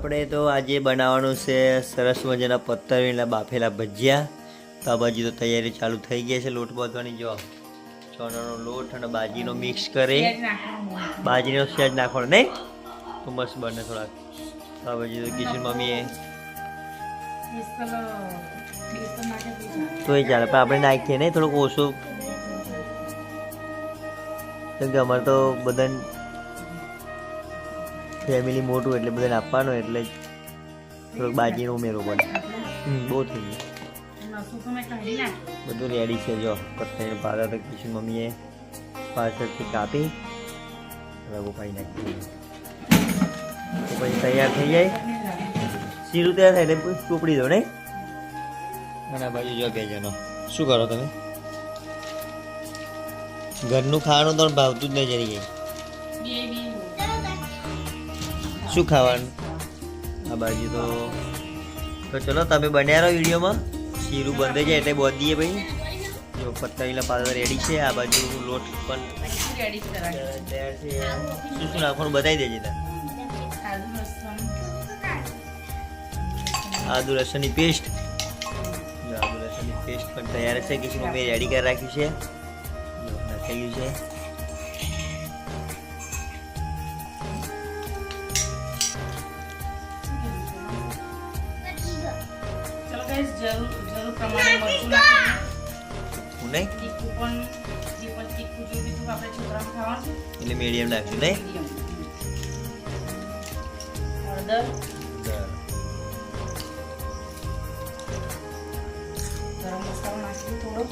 આપણે તો આજે બનાવવાનું છે સરસ મજાના પત્તરવીના બાફેલા ભજીયા. તો આ બાજુ તો તૈયારી ચાલુ થઈ ગઈ છે લોટ બાંધવાની. જો ચણાનો લોટ અને બાજીનો મિક્સ કરી બાજીનો સેજ નાખવાનો નહીં? તો મસ્ત બને થોડાક. આ બાજુ તો કિશન મમ્મીએ તો એ ચાલે પણ આપણે નાખીએ નહીં? થોડુંક ઓછું. કેમ કે અમારે તો બધા ફેમિલી મોટું એટલે બધાને આપવાનું એટલે થોડુંક બાજીનો ઉમેરો પડે. બહુ થઈ ગયું. બધું રેડી છે. જો પત્તાની પાડા તો કિશન મમ્મીએ પાછળથી કાપી રગો પાડી નાખી તો પછી તૈયાર થઈ જાય. શીરું તૈયાર થાય એટલે ચોપડી દો નહીં? અને આ બાજુ જો બે જણો શું કરો તમે? ઘરનું ખાવાનું તો ભાવતું જ નહીં જરી ગઈ શું ખાવાનું? આ બાજુ તો તો ચલો, તમે બન્યા રહો વિડીયોમાં. શીરું બંધ જાય એટલે બોધ દઈએ ભાઈ જો પત્તાવીના પાતા રેડી છે. આ બાજુ લોટ પણ તૈયાર છે શું શું નાખવાનું બતાવી દેજે તાર. આદુ લસણની પેસ્ટ. આદુ લસણની પેસ્ટ પણ તૈયાર છે. કે શું મેં રેડી કરી રાખ્યું છે. ગયું છે. ચલો જરૂર જરૂર પ્રમાણે મરચું નાખીને હું નહીં? તીખું પણ જે પણ તીખું જોયું બીજું આપણે છોકરાને ખાવાનું છે. એટલે મીડિયમ નાખ્યું નહીં. હળદર. ગરમ મસાલો નાખીએ થોડો.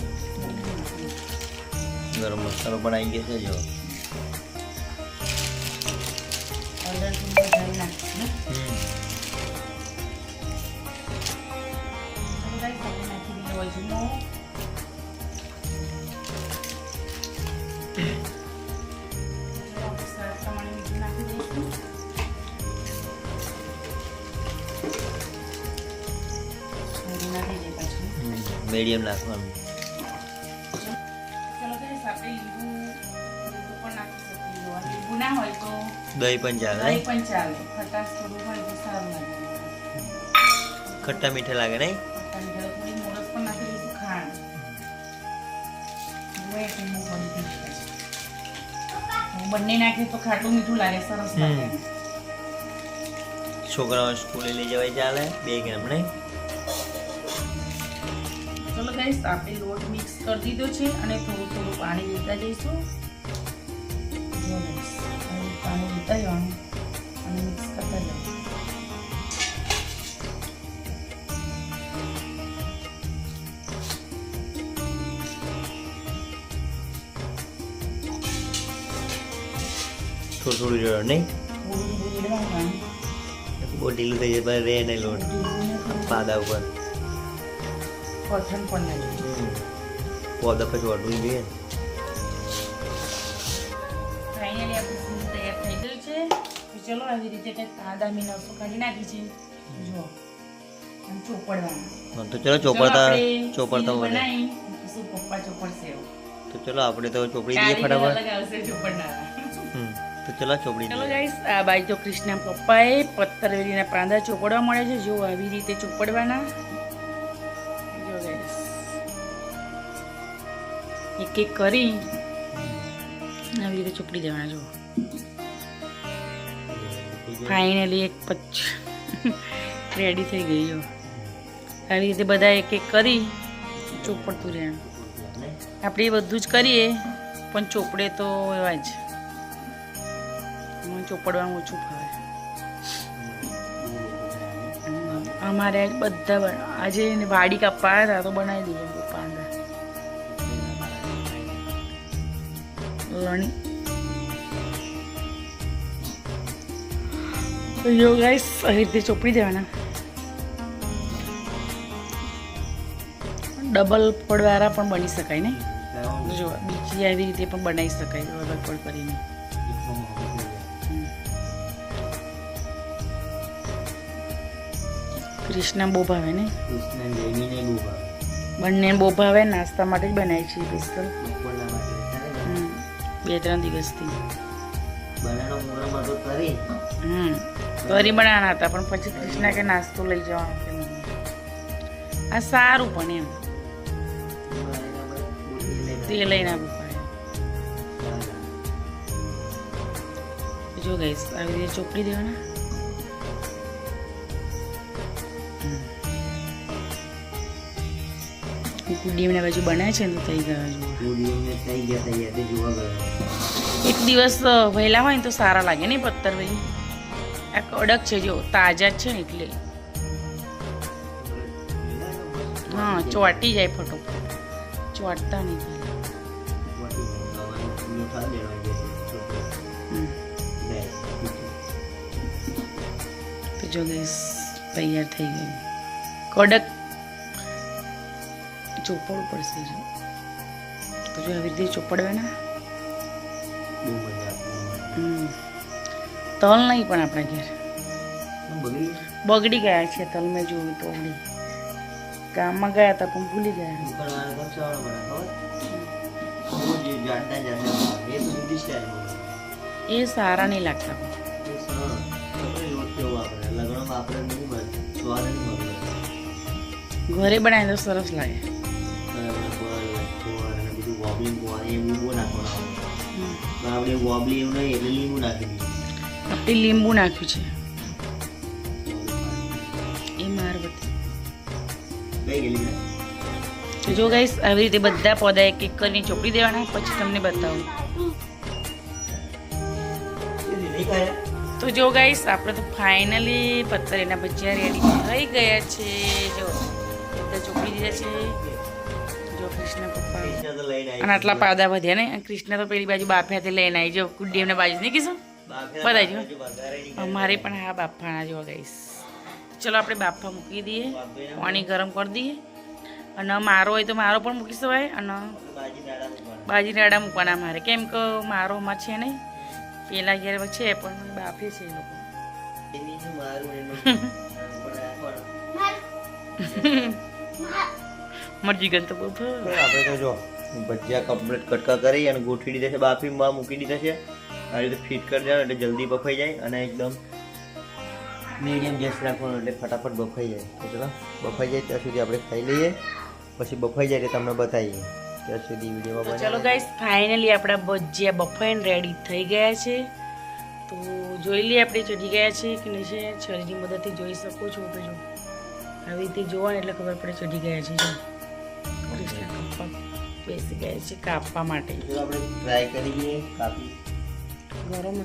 ગરમ મસાલો પણ આવી ગયો છે જો. હોય નાખવાનું. દહીં પણ ચાલે ખટ્ટા મીઠા લાગે નહીં ખાંડ બંને નાખીએ તો ખાટું મીઠું લાગે સરસ લાગે. છોકરાઓ સ્કૂલે લઈ જવાય ચાલે બે ગ્રામ નહીં? ચલો ગાઈસ આપણે લોટ મિક્સ કરી દીધો છે અને થોડું થોડું પાણી લેતા જઈશું થોડું થોડું જોડો નહીં બહુ ઢીલું થઈ જાય રે નહીં લોટ પાદા ઉપર પોદા પછી વળવું જોઈએ તો ચલો આવી રીતે કંઈક કાંદા મેં નસો કાઢી નાખી છે જો ચોપડવાના તો ચલો ચલો ચોપડતા ચોપડતા બનાવી પપ્પા ચોપડશે તો ચલો આપણે તો ચોપડી દઈએ ફટાફટ ચલો ચોપડી ચલો ગાઈસ આ બાજુ તો કૃષ્ણ પપ્પાએ પત્તરવેલીના પાંદા ચોપડવા મળે છે. જો આવી રીતે ચોપડવાના. જો ગાઈસ એક એક કરી. આવી રીતે ચોપડી દેવાના જો ફાઇનલી એક પચ રેડી થઈ ગઈ જો આવી રીતે બધા એક એક કરી ચોપડતું રહેવાનું. આપણે બધું જ કરીએ પણ ચોપડે તો એવા જ. મને ચોપડવાનું ઓછું હમ, અમારે બધા આજે એને વાડી કાપવા આવ્યા તો બનાવી દઈએ લણી તો જો ગાઈસ રીતે ચોપડી દેવાના. ડબલ પડવાળા પણ બની શકાય ને જો બીજી આવી રીતે પણ બનાવી શકાય ડબલ પડ કરીને. કૃષ્ણ બહુ ભાવે ને બંને બહુ ભાવે નાસ્તા માટે જ બનાવી છે. પિસ્તલ બે ત્રણ દિવસથી. હમ કરી બનાવવાના હતા પણ પછી ક્રિષ્ના કે નાસ્તો લઈ જવાનો કે આ સારું પણ એમ. તે લઈને આવવું પડે. જો ગઈશ આવી રીતે ચોપડી દેવાના. એમના બાજુ બનાવે છે ને થઈ ગયા એક દિવસ વહેલા હોય ને તો સારા લાગે ને પત્તર ભાઈ? આ કડક છે જો તાજા જ છે ને એટલે. હા ચોંટી જાય ફટોફટ. ચોટતા નહીં. તો જો ગેસ તૈયાર થઈ ગયું કડક ચોપડવું પડશે જો. તો જો આવી રીતે ચોપડવાના. તલ નહીં પણ આપણા ઘેર. બગડી ગયા? છે તલ મેં જોયું તો ગામમાં ગયા હતા પણ ભૂલી ગયા. એ સારા નહીં લાગતા. ઘરે બનાવીને તો સરસ લાગે. હમ. આપણે વોબલી એવું નહીં એટલે લીંબુ નાખી આપણે લીંબુ નાખ્યું છે. એ માર બધી કઈ ગયેલી તો જો ગાઈસ આવી રીતે બધા પોદા એક એક કરીને ચોપડી દેવાના પછી તમને બતાવું. તો જો ગાઈસ આપણે તો ફાઇનલી પત્તરીના ભજીયા રેડી થઈ ગયા છે. જો બધા ચોપડી દીધા છે. જો કૃષ્ણ પપ્પા કૃષ્ણ તો લઈને આવી અને આટલા પાદા વધ્યા ને કૃષ્ણ તો પેલી બાજુ બાફ્યાથી લઈને આવી જો એમને બાજુ નહીં કીશું બાફેલા જો. અમારે પણ હા બાફાણા જો ગાઈસ ચલો આપણે બાફા મૂકી દઈએ. પાણી ગરમ કરી દઈએ. અને મારો હોય તો મારો પણ મૂકી શકાય અને બાજી. રાડા મૂકવાના. મારે કેમ કે મારોમાં છે નહીં. પેલા ઘેર છે પણ બાફે છે એ લોકો. મરજી ગન તો આપણે તો જો ભજીયા કમ્પ્લીટ કટકા કરી અને ગોઠવી દીધા છે બાફીમાં મૂકી દીધા છે. આ રીતે ફિટ કરી દેવાનું એટલે જલ્દી બફાઈ જાય અને એકદમ મીડિયમ ગેસ રાખવાનો એટલે ફટાફટ બફાઈ જાય. તો ચલો બફાઈ જાય ત્યાં સુધી આપણે ખાઈ લઈએ. પછી બફાઈ જાય એટલે તમને બતાવીએ. ત્યાં સુધી વિડીયોમાં ચલો ગાઈસ ફાઇનલી આપણા ભજીયા બફાઈને રેડી થઈ ગયા છે. તો જોઈ લઈએ આપણે ચડી ગયા છે કે નહીં છે. છરીની મદદથી જોઈ શકો છો તો જો. આવી રીતે જોવા એટલે ખબર પડે ચડી ગયા છે. જો. પપ્પા બેસી ગયા છે કાપવા માટે. આપણે ટ્રાય કરીએ કાપી ગરમ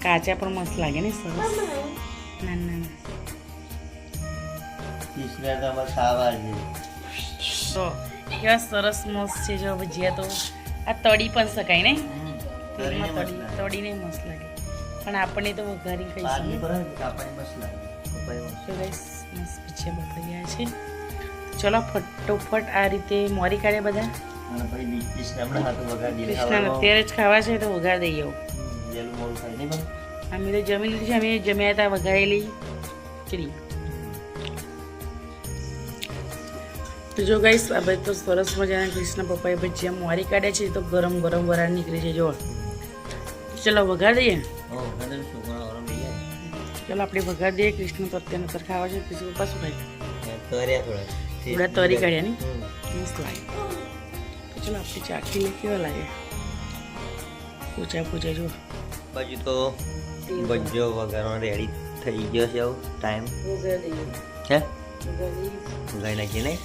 કાચા પણ મસ્ત લાગે ને સરસ ના ના ના તો કેવા સરસ મસ્ત છે જો ભજીયા તો આ તળી પણ શકાય ને તેલમાં તળી તળીને મસ્ત લાગે પણ આપણને તો વઘારી કાપવાની મસ્ત બફાઈ ગયા છે. ચલો ફટોફટ આ રીતે મોરી કાઢે બધા. પછી કૃષ્ણ અત્યારે જ ખાવા છે તો વઘાર દઈએ અમે તો જમી લીધું છે અમે જમ્યા હતા વઘારેલી ચીડી તો જો ગાઈસ આ બધું તો સરસ મજાના કૃષ્ણ પપ્પાએ ભજીયા મોરી કાઢ્યા છે તો ગરમ ગરમ વરાળ નીકળે છે જો. ચલો વઘાર દઈએ? ચલો આપણે વઘાર દઈએ કૃષ્ણ તો અત્યારે નતર ખાવા છે કૃષ્ણ પપ્પા ભાઈ થોડા. તરી કાઢ્યા નહીં મસ્ત લાગે. તો ચલો આપણે ચાખી લઈએ કેવા લાગે? પૂછા પૂછા જો બાજુ તો ભજીયો વઘારવાનો રેડી થઈ ગયો છે આવું ટાઈમ હે? દઈએ. નાખીએ નહીં?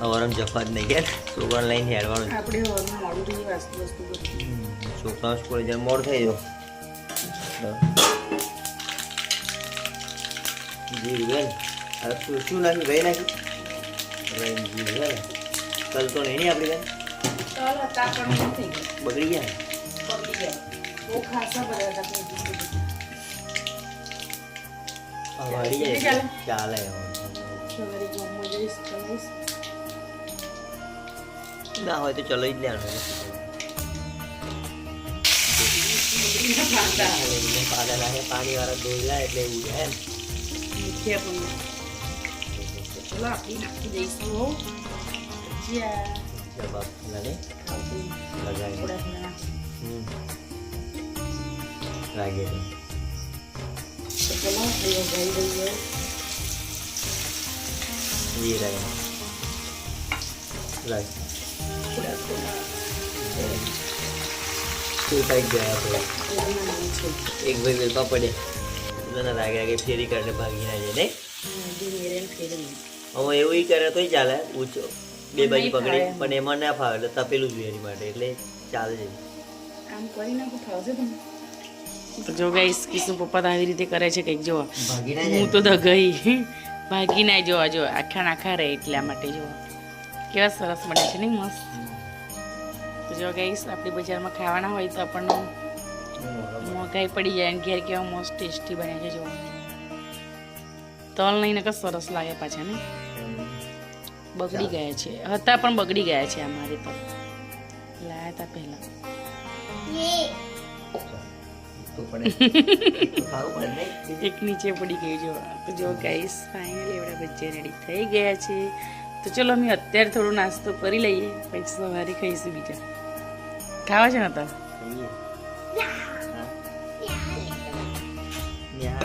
અવારમ જફા જ નહીં ગયા. છોકરાને લઈને હેડવાનું. આપણે છોકરાઓ સ્કૂલે મોડું થઈ ગયો. જીરું બેન હવે શું શું નાખ્યું રહી નાખ્યું હવે જીરું ને તલ તો નહીં ને આપણી બેન થઈ ગયું. બગડી ગયા? ને બહુ ખાસા બધા હતા ચાલે? ના હોય તો ચલો જ લેવાનું. પાણી વાળા ધોઈલા એટલે એવું એમ. મીઠિયા પણ ચલો આપણે નાખી દઈશું હો ભજીયા જવાબ લાગે ખાવું લગાવી થોડા થોડા નાખીશું. હમ લાગે છે તો ચલો આપણે વઘારી દઈએ એ રહે રાખ થોડા થોડા શું થઈ ગયા આપણે એમાં તને લાગે કે ફેરી કરીને ભાગી ના જાય નહીં? હવે એવું કરે તોય ચાલે ઊંચો બે બાજુ પકડી પણ એમાં ના ફાવે એટલે તપેલું જોઈએ એની માટે એટલે ચાલે છે આમ કરી નાખું ફાવશે તમને? જો ગાઈસ કિશુ પપ્પા તો આવી રીતે કરે છે કંઈક જો ભાગી હું તો દગાઈ. ભાગી ના જોવા જો આખા નાખા રહે એટલા માટે જોવા કેવા સરસ મળે છે નહીં મસ્ત. જો ગાઈસ આપણે બજારમાં ખાવાના હોય તો આપણને મોંઘાઈ પડી જાય અને ઘેર કેવા મસ્ત ટેસ્ટી બને છે જો તલ નહીં નકર સરસ લાગે પાછા ને બગડી ગયા છે. હતા પણ બગડી ગયા છે અમારે તો. લાયા હતા પહેલા. એક નીચે પડી ગઈ જો. જો ગાઈસ ફાઇનલી એવડા બચ્ચે રેડી થઈ ગયા છે. તો ચલો અમે અત્યારે થોડો નાસ્તો કરી લઈએ. પછી સવારે ખાઈશું બીજા. ખાવા છે ને તો?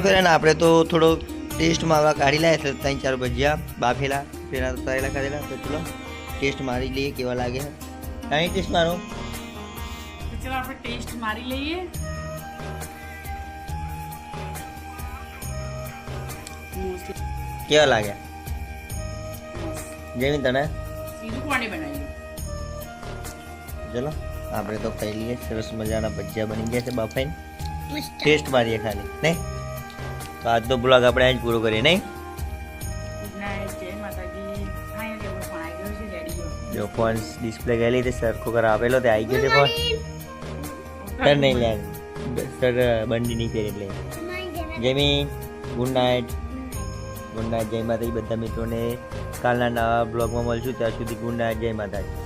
ફેરા આપણે તો થોડો ટેસ્ટ મારવા કાઢી લાયા છે ત્રણ ચાર ભજીયા બાફેલા પેલા તો તળેલા કાઢેલા તો ચલો ટેસ્ટ મારી લઈએ કેવા લાગે. કાંઈ ટેસ્ટ મારો? તો ચલો આપણે ટેસ્ટ મારી લઈએ. કેવા લાગ્યા. જેવી તને? ચલો આપણે તો ખાઈ લઈએ સરસ મજાના ભજીયા બની ગયા છે બાફાઈને. ટેસ્ટ મારીએ ખાલી નહીં? તો આજનો બ્લોગ આપણે અહીં જ પૂરો કરીએ નહીં? જો ફોન ડિસ્પ્લે ગયેલી તે સરખો કર આપેલો તે આવી ગયો છે ફોન સર નહીં લે. સર બંડી નહીં પહેરી એટલે. જેમી ગુડ નાઇટ ગુડ નાઇટ જય માતાજી. બધા મિત્રોને કાલના નવા બ્લોગમાં મળશું. ત્યાં સુધી ગુડ નાઇટ જય માતાજી.